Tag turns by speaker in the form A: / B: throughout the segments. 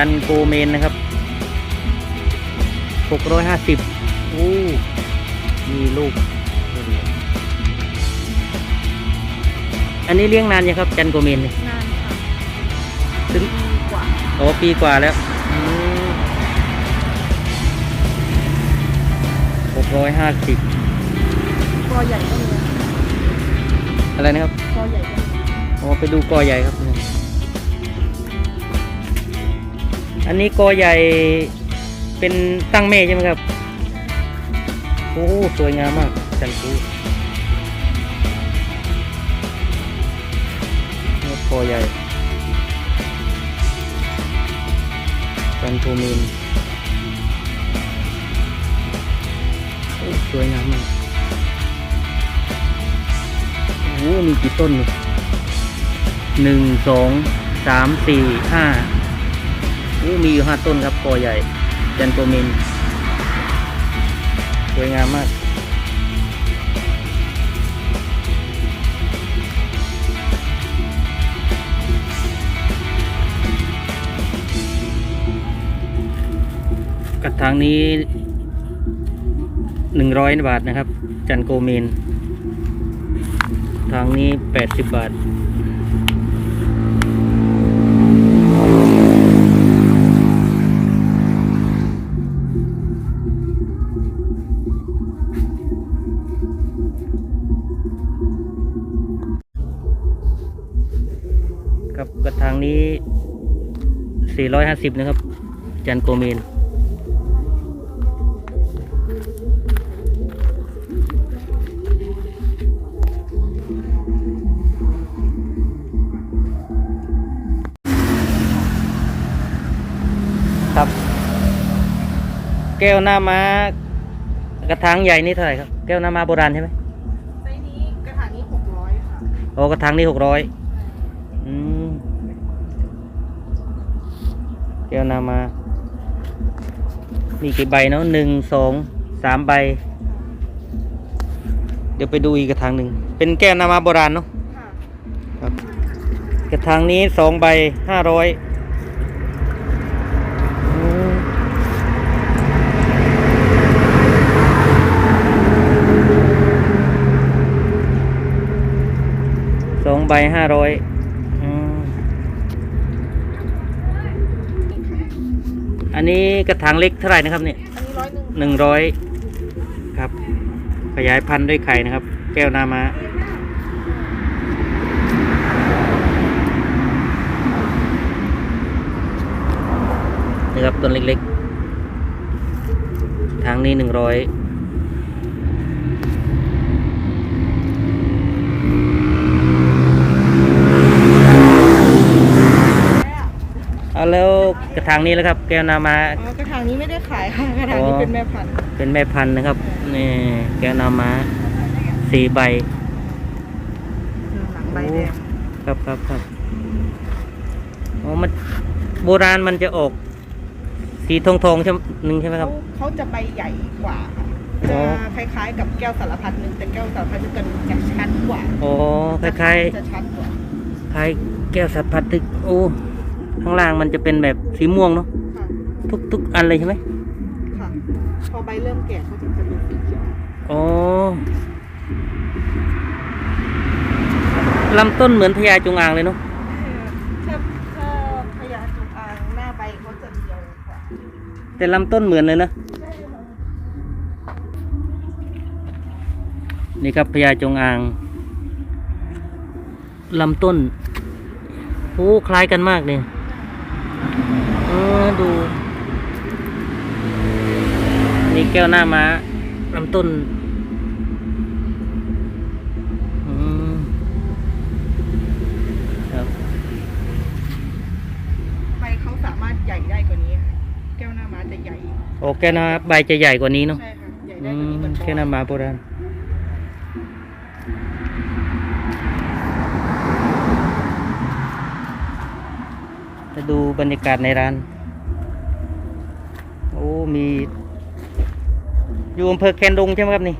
A: จันโกเมนนะครับหกร้อยห้าสิบอู้มีลูก อันนี้เลี้ยงนานยังครับ จันโกเมนเนี่ย
B: นานค่ะ
A: ถึง
B: ปีกว่า
A: โอ้ปีกว่าแล้วหกร้อยห้าสิบ
B: กอใหญ่ก็มีนะ
A: อะไรนะครับ
B: กอใหญ่ก็มี
A: อ๋อไปดูกอใหญ่ครับ อันนี้กอใหญ่เป็นตั้งแม่ใช่ไหมครับ โอ้สวยงามมากจันทูนี่กอใหญ่จันทูมินโอ้สวยงามมากโอ้มีกี่ต้นหนึ่งสองสามสี่ห้า มีอยู่ห้าต้นครับกอใหญ่จันโกมินสวยงามมากกระถางนี้หนึ่งร้อยบาทนะครับ จันโกเมนทางนี้แปดสิบบาท 450 นะครับ จันโกเมนครับแก้วหน้าม้ากระถางใหญ่นี่เท่าไหร่ครับ แก้วหน้าม้าโบราณใช่ไหม
B: ไซส์นี้กระถางนี้หกร้อยค่ะ
A: โอ้กระถางนี่หกร้อยอืม แก้วนามามีกี่ใบเนาะหนึ่งสองสามใบ เดี๋ยวไปดูอีกกระถางหนึ่ง เป็นแก้วนามาโบราณเนาะ
B: ค่ะ
A: ครับกระถางนี้สองใบห้าร้อยสองใบห้าร้อย อันนี้กระถางเล็กเท่าไหร่นะครับเนี่ย
B: อันนี้ร้อยหนึ่ง
A: หนึ่งร้อยครับ ขยายพันธุ์ด้วยไข่นะครับ แก้วนามานี่ครับต้นเล็กๆ ทางนี้หนึ่งร้อยเอา แล้วกระถางนี้แล้วครับ แก้วนามา
B: อ๋อกระถางนี้ไม่ได้ขายค่ะกระถางนี้เป็นแม่พันธุ์
A: เป็นแม่พันธุ์นะครับนี่แก้วนามาสี่ใบ
B: หลังใบแดง
A: ครับครับครับอ๋อมันโบราณมันจะออกสีทองทองๆใช่ไหมหนึ่งใช่ไหมค
B: เขา
A: รับ
B: เขาจะใบใหญ่กว่าค่ะ
A: อ๋
B: จะ
A: อ
B: คล้ายๆ กับแก้วสารพัดหนึ่งแต่แก้วสารพัดจะกันจะชัดกว่า
A: อ๋อคล้าย
B: จะชัดกว่า
A: ๆคล้ายแก้วสัตว์พลาสติกโอ้ ข้างล่างมันจะเป็นแบบสีม่วงเนาะ
B: ค่ะ
A: ทุกทุกอันเลยใช่ไหม
B: ค่ะ พอใบเริ่มแก่เขาถึงจะเป็นสีเขียว
A: อ๋อลำต้นเหมือนพญาจงอางเลยเนาะ
B: ถ้าถ้าพญาจงอางหน้าใบเขาจะเรียวกว่า
A: แต่ลำต้นเหมือนเลยนะนี่ครับพญาจงอางลำต้นโอ้คล้ายกันมากเลยเออดู นี่ แก้วหน้าม้าลำต้นอืมครับ
B: ใบเขาสามารถใหญ่ได้กว่านี้ค่ะแก้วหน้าม้าจะใหญ่
A: โอ้แก้วหน้าใบจะใหญ่กว่านี้เนาะ
B: ใช่ค่ะใหญ่
A: อื
B: ได้กว่านี้
A: ม
B: เหมือน
A: แก้วหน้าม้าโบราณจะดูบรรยากาศในร้าน โอ้ มี อยู่อำเภอแคนดงใช่ไหมครับนี่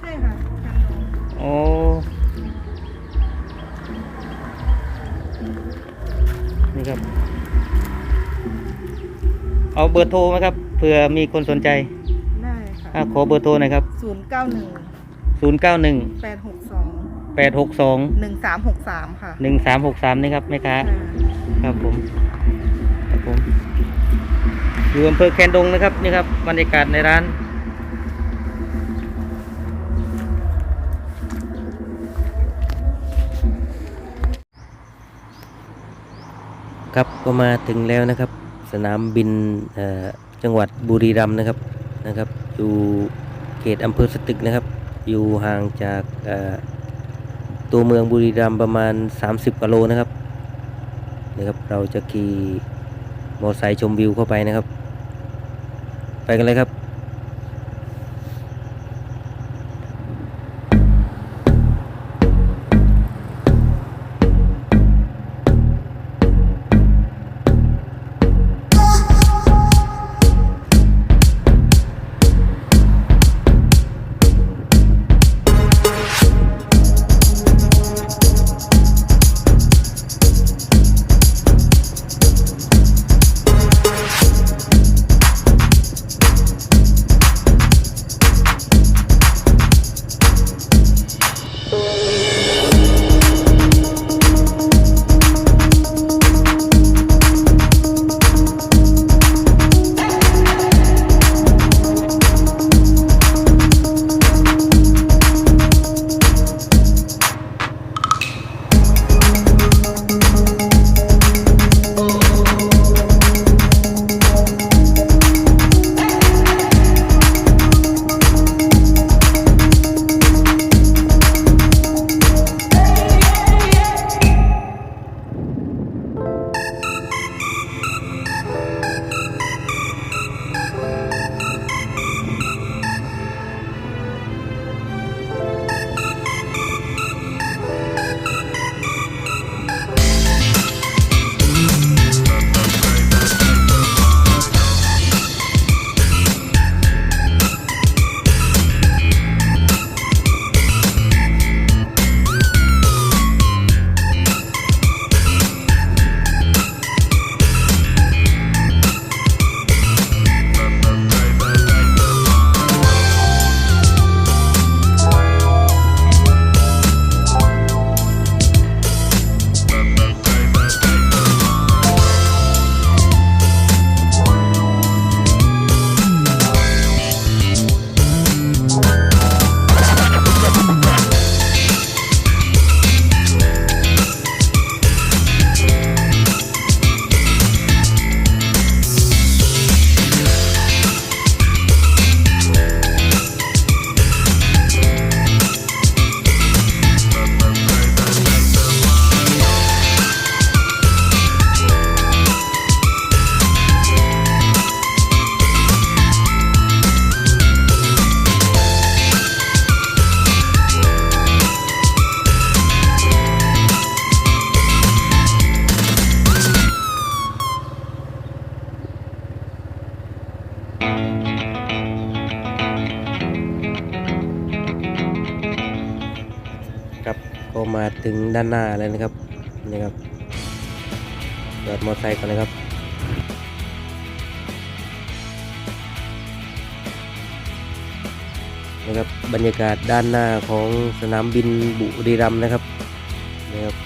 B: ใช่ค่ะทางโน้น
A: โอ้ นี่ครับ
C: เอาเบอร์โทรไหมครับ เผื่อมีคนสนใจ
B: ได้ค่ะ
C: อะขอเบอร์โทรหน่อยครับ
B: ศูนย์เก้าหนึ่ง
C: ศูนย์เก้าหนึ่ง
B: แปดหกสอง
C: แปดหกสอง
B: หนึ่งสามหกสามค่ะ
C: หนึ่งสามหกสามนี่ครับแม่ค้า ครับผม ครับผม อยู่อำเภอแคนดงนะครับ นี่ครับบรรยากาศในร้าน ครับก็มาถึงแล้วนะครับ สนามบินจังหวัดบุรีรัมย์นะครับนะครับ อยู่เขตอำเภอสตึกนะครับ อยู่ห่างจากตัวเมืองบุรีรัมย์ประมาณ 30กิโลนะครับนะครับ เราจะขี่มอเตอร์ไซค์ชมวิวเข้าไปนะครับ ไปกันเลยครับ ถึงด้านหน้าแล้วนะครับนี่ครับจอดมอเตอร์ไซค์ก่อนนะครับนะครับบรรยากาศด้านหน้าของสนามบินบุรีรัมย์นะครับนะครับ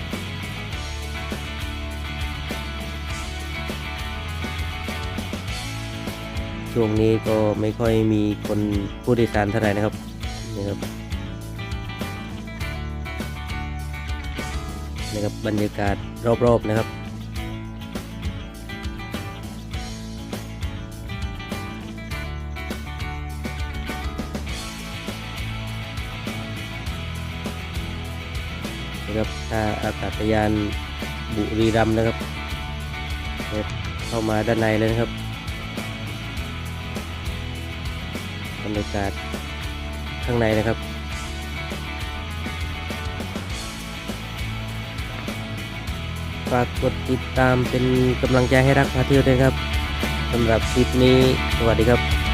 C: ช่วงนี้ก็ไม่ค่อยมีคนผู้โดยสารเท่าไหร่นะครับนะครับ นะครับบรรยากาศรอบๆนะครับนะครับถ้าอากาศยานบุรีรัมย์นะครับเข้ามาด้านในเลยนะครับบรรยากาศข้างในนะครับ ฝากกดติดตามเป็นกำลังใจให้รักพาเที่ยวด้วยครับสำหรับคลิปนี้สวัสดีครับ